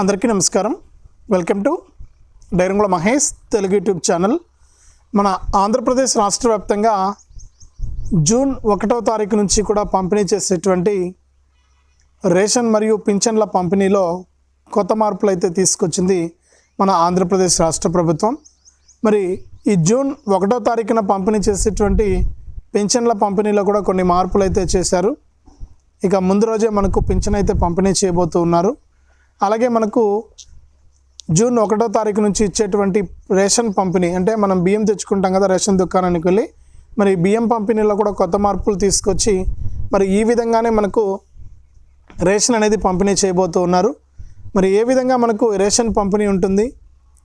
అందరికీ నమస్కారం. Welcome to డైరంగుల మహేష్ తెలుగు యూట్యూబ్ ఛానల్. మన ఆంధ్రప్రదేశ్ రాష్ట్ర వ్యాప్తంగా జూన్ ఒకటో తారీఖు నుంచి కూడా పంపిణీ చేసేటువంటి రేషన్ మరియు పింఛన్ల పంపిణీలో కొత్త మార్పులు అయితే తీసుకొచ్చింది మన ఆంధ్రప్రదేశ్ రాష్ట్ర ప్రభుత్వం. మరి ఈ జూన్ ఒకటో తారీఖున పంపిణీ చేసేటువంటి పింఛన్ల పంపిణీలో కూడా కొన్ని మార్పులు అయితే చేశారు. ఇక ముందు రోజే మనకు పింఛన్ అయితే పంపిణీ చేయబోతూ ఉన్నారు. అలాగే మనకు జూన్ ఒకటో తారీఖు నుంచి ఇచ్చేటువంటి రేషన్ పంపిణీ అంటే మనం బియ్యం తెచ్చుకుంటాం కదా రేషన్ దుకాణానికి వెళ్ళి మరి బియ్యం పంపిణీలో కూడా కొత్త మార్పులు తీసుకొచ్చి మరి ఈ విధంగానే మనకు రేషన్ అనేది పంపిణీ చేయబోతూ ఉన్నారు. మరి ఏ విధంగా మనకు రేషన్ పంపిణీ ఉంటుంది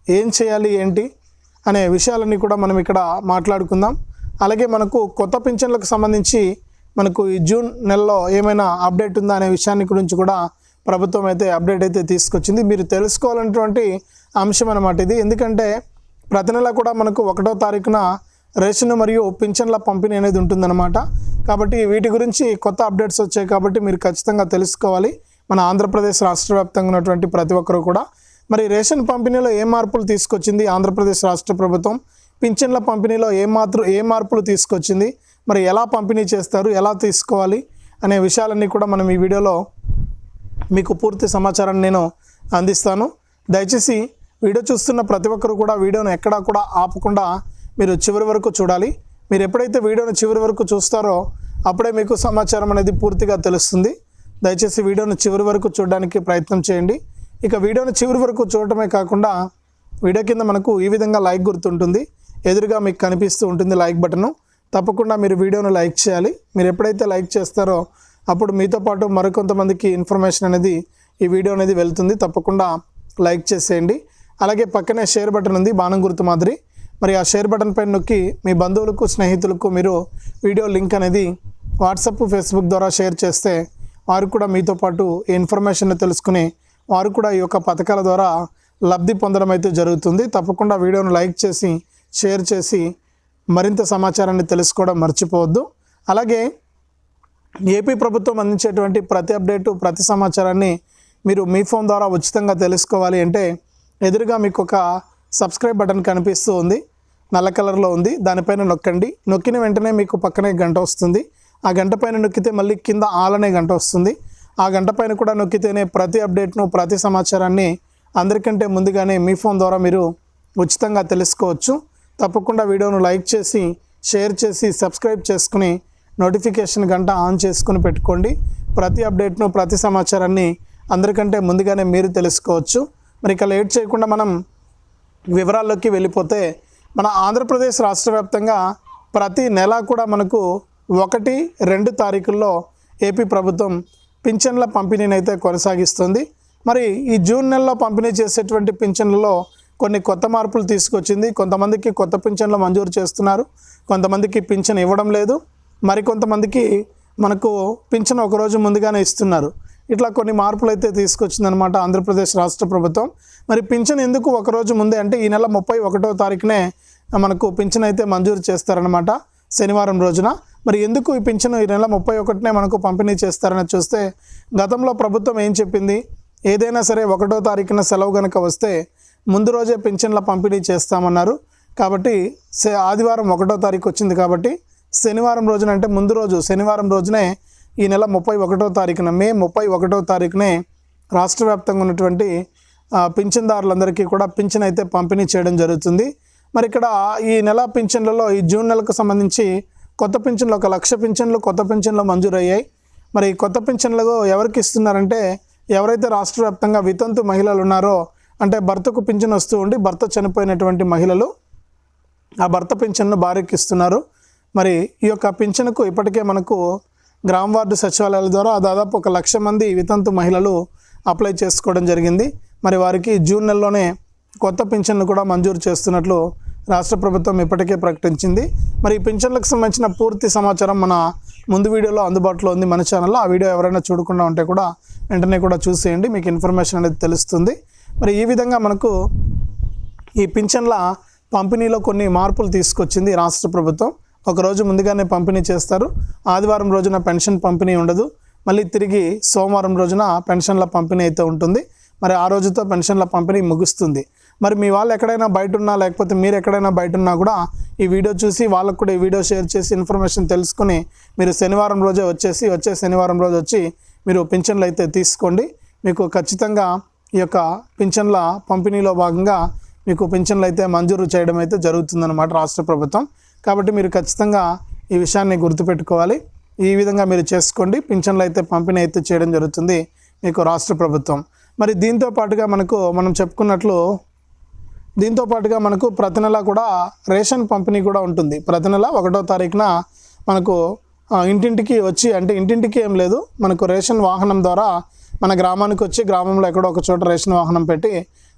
ఏం చేయాలి ఏంటి అనే విషయాలన్నీ కూడా మనం ఇక్కడ మాట్లాడుకుందాం. అలాగే మనకు కొత్త పింఛన్లకు సంబంధించి మనకు ఈ జూన్ నెలలో ఏమైనా అప్డేట్ ఉందా అనే విషయాన్ని గురించి కూడా ప్రభుత్వం అయితే అప్డేట్ అయితే తీసుకొచ్చింది. మీరు తెలుసుకోవాలన్నటువంటి అంశం అన్నమాట ఇది. ఎందుకంటే ప్రతి నెల కూడా మనకు ఒకటో తారీఖున రేషన్ మరియు పింఛన్ల పంపిణీ అనేది ఉంటుందన్నమాట. కాబట్టి వీటి గురించి కొత్త అప్డేట్స్ వచ్చాయి కాబట్టి మీరు ఖచ్చితంగా తెలుసుకోవాలి. మన ఆంధ్రప్రదేశ్ రాష్ట్ర వ్యాప్తంగా ఉన్నటువంటి ప్రతి ఒక్కరు కూడా. మరి రేషన్ పంపిణీలో ఏ మార్పులు తీసుకొచ్చింది ఆంధ్రప్రదేశ్ రాష్ట్ర ప్రభుత్వం? పింఛన్ల పంపిణీలో ఏ మాత్రం ఏ మార్పులు తీసుకొచ్చింది? మరి ఎలా పంపిణీ చేస్తారు? ఎలా తీసుకోవాలి? అనే విషయాలన్నీ కూడా మనం ఈ వీడియోలో మీకు పూర్తి సమాచారాన్ని నేను అందిస్తాను. దయచేసి వీడియో చూస్తున్న ప్రతి ఒక్కరు కూడా వీడియోను ఎక్కడా కూడా ఆపకుండా మీరు చివరి వరకు చూడాలి. మీరు ఎప్పుడైతే వీడియోను చివరి వరకు చూస్తారో అప్పుడే మీకు సమాచారం అనేది పూర్తిగా తెలుస్తుంది. దయచేసి వీడియోను చివరి వరకు చూడడానికి ప్రయత్నం చేయండి. ఇక వీడియోను చివరి వరకు చూడటమే కాకుండా వీడియో కింద మనకు ఈ విధంగా లైక్ గుర్తుంటుంది. ఎదురుగా మీకు కనిపిస్తూ ఉంటుంది లైక్ బటను. తప్పకుండా మీరు వీడియోను లైక్ చేయాలి. మీరు ఎప్పుడైతే లైక్ చేస్తారో అప్పుడు మీతో పాటు మరికొంతమందికి ఇన్ఫర్మేషన్ అనేది ఈ వీడియో అనేది వెళ్తుంది. తప్పకుండా లైక్ చేసేయండి. అలాగే పక్కనే షేర్ బటన్ ఉంది బాణం గుర్తు మాదిరి. మరి ఆ షేర్ బటన్ పైన నొక్కి మీ బంధువులకు స్నేహితులకు మీరు వీడియో లింక్ అనేది వాట్సాప్ ఫేస్బుక్ ద్వారా షేర్ చేస్తే వారు కూడా మీతో పాటు ఈ ఇన్ఫర్మేషన్ తెలుసుకుని వారు కూడా ఈ యొక్క పథకాల ద్వారా లబ్ధి పొందడం అయితే జరుగుతుంది. తప్పకుండా వీడియోను లైక్ చేసి షేర్ చేసి మరింత సమాచారాన్ని తెలుసుకోవడం మర్చిపోవద్దు. అలాగే ఏపీ ప్రభుత్వం అందించేటువంటి ప్రతి అప్డేటు ప్రతి సమాచారాన్ని మీరు మీ ఫోన్ ద్వారా ఉచితంగా తెలుసుకోవాలి అంటే ఎదురుగా మీకు ఒక సబ్స్క్రైబ్ బటన్ కనిపిస్తూ ఉంది. నల్ల కలర్లో ఉంది. దానిపైన నొక్కండి. నొక్కిన వెంటనే మీకు పక్కనే గంట వస్తుంది. ఆ గంట పైన నొక్కితే మళ్ళీ కింద ఆల్ అనే గంట వస్తుంది. ఆ గంట పైన కూడా నొక్కితేనే ప్రతి అప్డేట్ను ప్రతి సమాచారాన్ని అందరికంటే ముందుగానే మీ ఫోన్ ద్వారా మీరు ఉచితంగా తెలుసుకోవచ్చు. తప్పకుండా వీడియోను లైక్ చేసి షేర్ చేసి సబ్స్క్రైబ్ చేసుకుని నోటిఫికేషన్ గంట ఆన్ చేసుకుని పెట్టుకోండి. ప్రతి అప్డేట్ను ప్రతి సమాచారాన్ని అందరికంటే ముందుగానే మీరు తెలుసుకోవచ్చు. మరి ఇక లేట్ చేయకుండా మనం వివరాల్లోకి వెళ్ళిపోతే మన ఆంధ్రప్రదేశ్ రాష్ట్ర వ్యాప్తంగా ప్రతి నెల కూడా మనకు ఒకటి రెండు తారీఖుల్లో ఏపీ ప్రభుత్వం పింఛన్ల పంపిణీని అయితే కొనసాగిస్తుంది. మరి ఈ జూన్ నెలలో పంపిణీ చేసేటువంటి పింఛన్లలో కొన్ని కొత్త మార్పులు తీసుకొచ్చింది. కొంతమందికి కొత్త పింఛన్లు మంజూరు చేస్తున్నారు. కొంతమందికి పింఛన్ ఇవ్వడం లేదు. మరికొంతమందికి మనకు పింఛన్ ఒకరోజు ముందుగానే ఇస్తున్నారు. ఇట్లా కొన్ని మార్పులు అయితే తీసుకొచ్చిందనమాట ఆంధ్రప్రదేశ్ రాష్ట్ర ప్రభుత్వం. మరి పింఛన్ ఎందుకు ఒకరోజు ముందే అంటే ఈ నెల ముప్పై ఒకటో తారీఖునే మనకు పింఛన్ అయితే మంజూరు చేస్తారనమాట శనివారం రోజున. మరి ఎందుకు ఈ పింఛను ఈ నెల ముప్పై ఒకటినే మనకు పంపిణీ చేస్తారని చూస్తే గతంలో ప్రభుత్వం ఏం చెప్పింది? ఏదైనా సరే ఒకటో తారీఖున సెలవు గనక వస్తే ముందు రోజే పింఛన్ల పంపిణీ చేస్తామన్నారు. కాబట్టి సే- ఆదివారం ఒకటో తారీఖు వచ్చింది కాబట్టి శనివారం రోజున అంటే ముందు రోజు శనివారం రోజునే ఈ నెల ముప్పై ఒకటో తారీఖున మే ముప్పై ఒకటో తారీఖునే రాష్ట్ర వ్యాప్తంగా ఉన్నటువంటి పింఛన్దారులందరికీ కూడా పింఛన్ అయితే పంపిణీ చేయడం జరుగుతుంది. మరి ఇక్కడ ఈ నెల పింఛన్లలో ఈ జూన్ నెలకు సంబంధించి కొత్త పింఛన్లు ఒక లక్ష పింఛన్లు కొత్త పింఛన్లు మంజూరయ్యాయి. మరి కొత్త పింఛన్లు ఎవరికి ఇస్తున్నారంటే ఎవరైతే రాష్ట్ర వ్యాప్తంగా వితంతు మహిళలు ఉన్నారో అంటే భర్తకు పింఛన్ వస్తూ ఉండి భర్త చనిపోయినటువంటి మహిళలు ఆ భర్త పింఛన్ను భార్యకి ఇస్తున్నారు. మరి ఈ యొక్క పింఛన్కు ఇప్పటికే మనకు గ్రామ వార్డు సచివాలయాల ద్వారా దాదాపు ఒక లక్ష మంది వితంతు మహిళలు అప్లై చేసుకోవడం జరిగింది. మరి వారికి జూన్ నెలలోనే కొత్త పింఛన్ను కూడా మంజూరు చేస్తున్నట్లు రాష్ట్ర ప్రభుత్వం ఇప్పటికే ప్రకటించింది. మరి ఈ పింఛన్లకు సంబంధించిన పూర్తి సమాచారం మన ముందు వీడియోలో అందుబాటులో ఉంది మన ఛానల్లో. ఆ వీడియో ఎవరైనా చూడకుండా ఉంటే కూడా వెంటనే కూడా చూసేయండి. మీకు ఇన్ఫర్మేషన్ అనేది తెలుస్తుంది. మరి ఈ విధంగా మనకు ఈ పింఛన్ల పంపిణీలో కొన్ని మార్పులు తీసుకొచ్చింది రాష్ట్ర ప్రభుత్వం. ఒకరోజు ముందుగానే పంపిణీ చేస్తారు. ఆదివారం రోజున పెన్షన్ పంపిణీ ఉండదు. మళ్ళీ తిరిగి సోమవారం రోజున పెన్షన్ల పంపిణీ అయితే ఉంటుంది. మరి ఆ రోజుతో పెన్షన్ల పంపిణీ ముగుస్తుంది. మరి మీ వాళ్ళు ఎక్కడైనా బయట ఉన్నా లేకపోతే మీరు ఎక్కడైనా బయట ఉన్నా కూడా ఈ వీడియో చూసి వాళ్ళకు కూడా ఈ వీడియో షేర్ చేసి ఇన్ఫర్మేషన్ తెలుసుకుని మీరు శనివారం రోజే వచ్చేసి వచ్చే శనివారం రోజు వచ్చి మీరు పింఛన్లు అయితే తీసుకోండి. మీకు ఖచ్చితంగా ఈ యొక్క పింఛన్ల పంపిణీలో భాగంగా మీకు పింఛన్లు అయితే మంజూరు చేయడం అయితే జరుగుతుందన్నమాట రాష్ట్ర ప్రభుత్వం. కాబట్టి మీరు ఖచ్చితంగా ఈ విషయాన్ని గుర్తుపెట్టుకోవాలి. ఈ విధంగా మీరు చేసుకోండి. పింఛన్లు అయితే పంపిణీ అయితే చేయడం జరుగుతుంది మీకు రాష్ట్ర ప్రభుత్వం. మరి దీంతో పాటుగా మనకు మనం చెప్పుకున్నట్లు దీంతో పాటుగా మనకు ప్రతి నెల కూడా రేషన్ పంపిణీ కూడా ఉంటుంది. ప్రతి నెల ఒకటో తారీఖున మనకు ఇంటింటికి వచ్చి అంటే ఇంటింటికి ఏం లేదు. మనకు రేషన్ వాహనం ద్వారా మన గ్రామానికి వచ్చి గ్రామంలో ఎక్కడో ఒక చోట రేషన్ వాహనం పెట్టి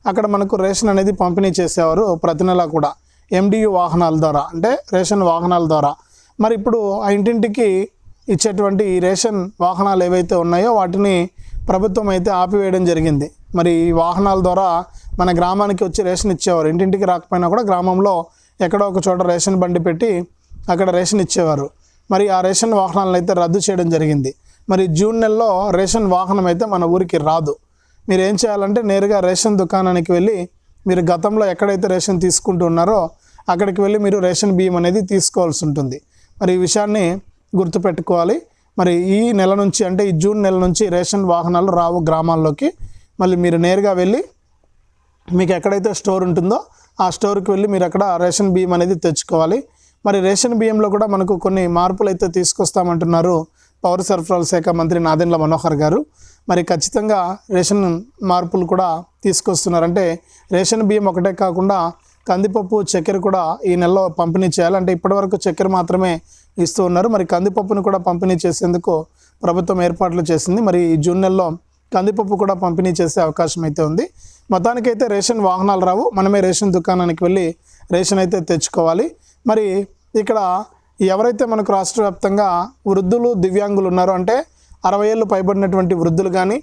అక్కడ మనకు రేషన్ అనేది పంపిణీ చేసేవారు ప్రతి నెల కూడా. ఎండియు వాహనాల ద్వారా అంటే రేషన్ వాహనాల ద్వారా. మరి ఇప్పుడు ఆ ఇంటింటికి ఇచ్చేటువంటి ఈ రేషన్ వాహనాలు ఏవైతే ఉన్నాయో వాటిని ప్రభుత్వం అయితే ఆపివేయడం జరిగింది. మరి ఈ వాహనాల ద్వారా మన గ్రామానికి వచ్చి రేషన్ ఇచ్చేవారు. ఇంటింటికి రాకపోయినా కూడా గ్రామంలో ఎక్కడో ఒక చోట రేషన్ బండి పెట్టి అక్కడ రేషన్ ఇచ్చేవారు. మరి ఆ రేషన్ వాహనాలను అయితే రద్దు చేయడం జరిగింది. మరి జూన్ నెలలో రేషన్ వాహనం అయితే మన ఊరికి రాదు. మీరు ఏం చేయాలంటే నేరుగా రేషన్ దుకాణానికి వెళ్ళి మీరు గతంలో ఎక్కడైతే రేషన్ తీసుకుంటూ ఉన్నారో అక్కడికి వెళ్ళి మీరు రేషన్ బియ్యం అనేది తీసుకోవాల్సి ఉంటుంది. మరి ఈ విషయాన్ని గుర్తుపెట్టుకోవాలి. మరి ఈ నెల నుంచి అంటే ఈ జూన్ నెల నుంచి రేషన్ వాహనాలు రావు గ్రామాల్లోకి. మళ్ళీ మీరు నేరుగా వెళ్ళి మీకు ఎక్కడైతే స్టోర్ ఉంటుందో ఆ స్టోర్కి వెళ్ళి మీరు అక్కడ రేషన్ బియ్యం అనేది తెచ్చుకోవాలి. మరి రేషన్ బియ్యంలో కూడా మనకు కొన్ని మార్పులు అయితే తీసుకొస్తామంటున్నారు పౌర సరఫరాల శాఖ మంత్రి నాదెండ్ల మనోహర్ గారు. మరి ఖచ్చితంగా రేషన్ మార్పులు కూడా తీసుకొస్తున్నారంటే రేషన్ బియ్యం ఒకటే కాకుండా కందిపప్పు చక్కెర కూడా ఈ నెలలో పంపిణీ చేయాలి. అంటే ఇప్పటివరకు చక్కెర మాత్రమే ఇస్తూ ఉన్నారు. మరి కందిపప్పును కూడా పంపిణీ చేసేందుకు ప్రభుత్వం ఏర్పాట్లు చేసింది. మరి ఈ జూన్ నెలలో కందిపప్పు కూడా పంపిణీ చేసే అవకాశం అయితే ఉంది. మొత్తానికైతే రేషన్ వాహనాలు రావు. మనమే రేషన్ దుకాణానికి వెళ్ళి రేషన్ అయితే తెచ్చుకోవాలి. మరి ఇక్కడ ఎవరైతే మనకు రాష్ట్ర వ్యాప్తంగా వృద్ధులు దివ్యాంగులు ఉన్నారో అంటే అరవై ఏళ్ళు పైబడినటువంటి వృద్ధులు కానీ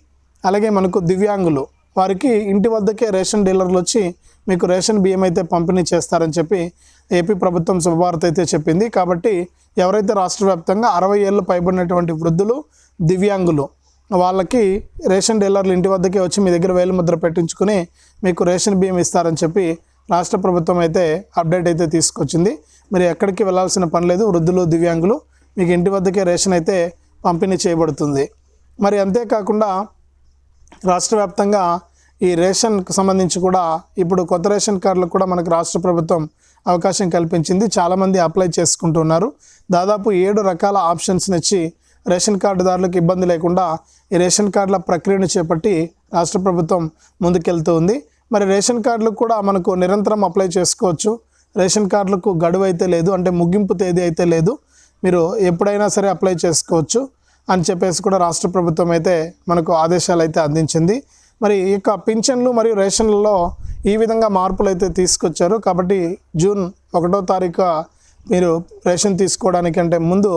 అలాగే మనకు దివ్యాంగులు వారికి ఇంటి వద్దకే రేషన్ డీలర్లు వచ్చి మీకు రేషన్ బియ్యం అయితే పంపిణీ చేస్తారని చెప్పి ఏపీ ప్రభుత్వం శుభవార్త అయితే చెప్పింది. కాబట్టి ఎవరైతే రాష్ట్ర వ్యాప్తంగా అరవై ఏళ్ళు పైబడినటువంటి వృద్ధులు దివ్యాంగులు వాళ్ళకి రేషన్ డీలర్లు ఇంటి వద్దకే వచ్చి మీ దగ్గర వేలు ముద్ర పెట్టించుకుని మీకు రేషన్ బియ్యం ఇస్తారని చెప్పి రాష్ట్ర ప్రభుత్వం అయితే అప్డేట్ అయితే తీసుకొచ్చింది. మీరు ఎక్కడికి వెళ్ళాల్సిన పని లేదు వృద్ధులు దివ్యాంగులు మీకు ఇంటి వద్దకే రేషన్ అయితే పంపిణీ చేయబడుతుంది. మరి అంతేకాకుండా రాష్ట్ర వ్యాప్తంగా ఈ రేషన్కి సంబంధించి కూడా ఇప్పుడు కొత్త రేషన్ కార్డులకు కూడా మనకు రాష్ట్ర ప్రభుత్వం అవకాశం కల్పించింది. చాలామంది అప్లై చేసుకుంటున్నారు. దాదాపు ఏడు రకాల ఆప్షన్స్ని ఇచ్చి రేషన్ కార్డుదారులకు ఇబ్బంది లేకుండా ఈ రేషన్ కార్డుల ప్రక్రియను చేపట్టి రాష్ట్ర ప్రభుత్వం ముందుకెళ్తూ ఉంది మరి రేషన్ కార్డులకు కూడా మనకు నిరంతరం అప్లై చేసుకోవచ్చు. రేషన్ కార్డులకు గడువు అయితే లేదు అంటే ముగింపు తేదీ అయితే లేదు. మీరు ఎప్పుడైనా సరే అప్లై చేసుకోవచ్చు అని చెప్పేసి కూడా రాష్ట్ర ప్రభుత్వం అయితే మనకు ఆదేశాలు అయితే అందించింది. మరి ఈ యొక్క పింఛన్లు మరియు రేషన్లలో ఈ విధంగా మార్పులు అయితే తీసుకొచ్చారు. కాబట్టి జూన్ ఒకటో తారీఖు మీరు రేషన్ తీసుకోవడానికి అంటే ముందు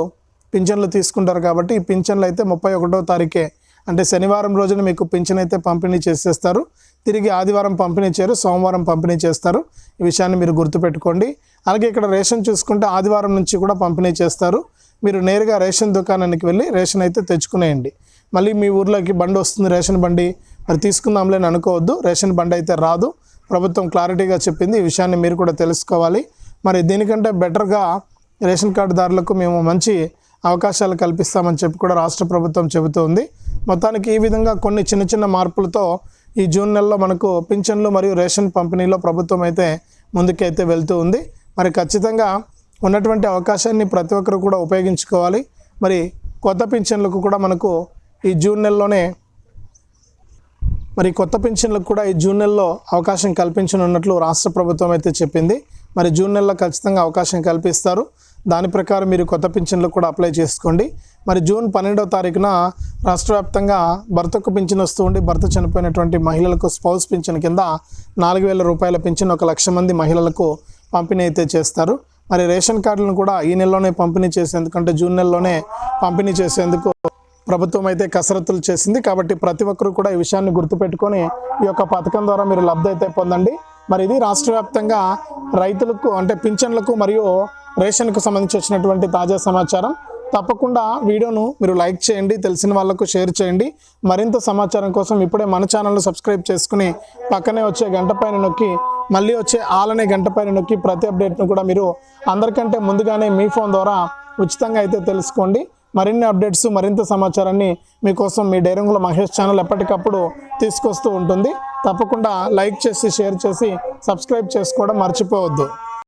పింఛన్లు తీసుకుంటారు కాబట్టి ఈ పింఛన్లు అయితే ముప్పై ఒకటో తారీఖే అంటే శనివారం రోజున మీకు పింఛన్ అయితే పంపిణీ చేసేస్తారు. తిరిగి ఆదివారం పంపిణీ చేయరు సోమవారం పంపిణీ చేస్తారు. ఈ విషయాన్ని మీరు గుర్తుపెట్టుకోండి. అలాగే ఇక్కడ రేషన్ చూసుకుంటే ఆదివారం నుంచి కూడా పంపిణీ చేస్తారు. మీరు నేరుగా రేషన్ దుకాణానికి వెళ్ళి రేషన్ అయితే తెచ్చుకునేయండి. మళ్ళీ మీ ఊర్లోకి బండి వస్తుంది రేషన్ బండి. మరి తీసుకుందాంలే అని అనుకోవద్దు. రేషన్ బండి అయితే రాదు. ప్రభుత్వం క్లారిటీగా చెప్పింది. ఈ విషయాన్ని మీరు కూడా తెలుసుకోవాలి. మరి దీనికంటే బెటర్గా రేషన్ కార్డుదారులకు మేము మంచి అవకాశాలు కల్పిస్తామని చెప్పి కూడా రాష్ట్ర ప్రభుత్వం చెబుతోంది. మొత్తానికి ఈ విధంగా కొన్ని చిన్న చిన్న మార్పులతో ఈ జూన్ నెలలో మనకు పింఛన్లు మరియు రేషన్ పంపిణీలో ప్రభుత్వం అయితే ముందుకైతే వెళ్తూ ఉంది. మరి ఖచ్చితంగా ఉన్నటువంటి అవకాశాన్ని ప్రతి ఒక్కరు కూడా ఉపయోగించుకోవాలి. మరి కొత్త పింఛన్లకు కూడా మనకు ఈ జూన్ నెలలోనే మరి కొత్త పింఛన్లకు కూడా ఈ జూన్ నెలలో అవకాశం కల్పించనున్నట్లు రాష్ట్ర ప్రభుత్వం అయితే చెప్పింది. మరి జూన్ నెలలో ఖచ్చితంగా అవకాశం కల్పిస్తారు. దాని ప్రకారం మీరు కొత్త పింఛన్లకు కూడా అప్లై చేసుకోండి. మరి జూన్ పన్నెండవ తారీఖున రాష్ట్ర వ్యాప్తంగా భర్తకు పింఛన్ వస్తూ ఉండి భర్త చనిపోయినటువంటి మహిళలకు స్పౌస్ పింఛన్ కింద నాలుగు వేల రూపాయల పింఛన్ ఒక లక్ష మంది మహిళలకు పంపిణీ అయితే చేస్తారు. మరి రేషన్ కార్డులను కూడా ఈ నెలలోనే పంపిణీ చేసేందుకు అంటే జూన్ నెలలోనే పంపిణీ చేసేందుకు ప్రభుత్వం అయితే కసరత్తులు చేసింది. కాబట్టి ప్రతి ఒక్కరూ కూడా ఈ విషయాన్ని గుర్తుపెట్టుకొని ఈ యొక్క పథకం ద్వారా మీరు లబ్ధి అయితే పొందండి. మరి ఇది రాష్ట్ర వ్యాప్తంగా రైతులకు అంటే పింఛన్లకు మరియు రేషన్కు సంబంధించి వచ్చినటువంటి తాజా సమాచారం. తప్పకుండా వీడియోను మీరు లైక్ చేయండి తెలిసిన వాళ్ళకు షేర్ చేయండి. మరింత సమాచారం కోసం ఇప్పుడే మన ఛానల్ను సబ్స్క్రైబ్ చేసుకుని పక్కనే వచ్చే గంట పైన నొక్కి మళ్ళీ వచ్చే ఆలనే గంట పైన నొక్కి ప్రతి అప్డేట్ను కూడా మీరు అందరికంటే ముందుగానే మీ ఫోన్ ద్వారా ఉచితంగా అయితే తెలుసుకోండి. మరిన్ని అప్డేట్స్ మరింత సమాచారాన్ని మీకోసం మీ డైరంగుల మహేష్ ఛానల్ ఎప్పటికప్పుడు తీసుకొస్తూ ఉంటుంది. తప్పకుండా లైక్ చేసి షేర్ చేసి సబ్స్క్రైబ్ చేసుకోవడం మర్చిపోవద్దు.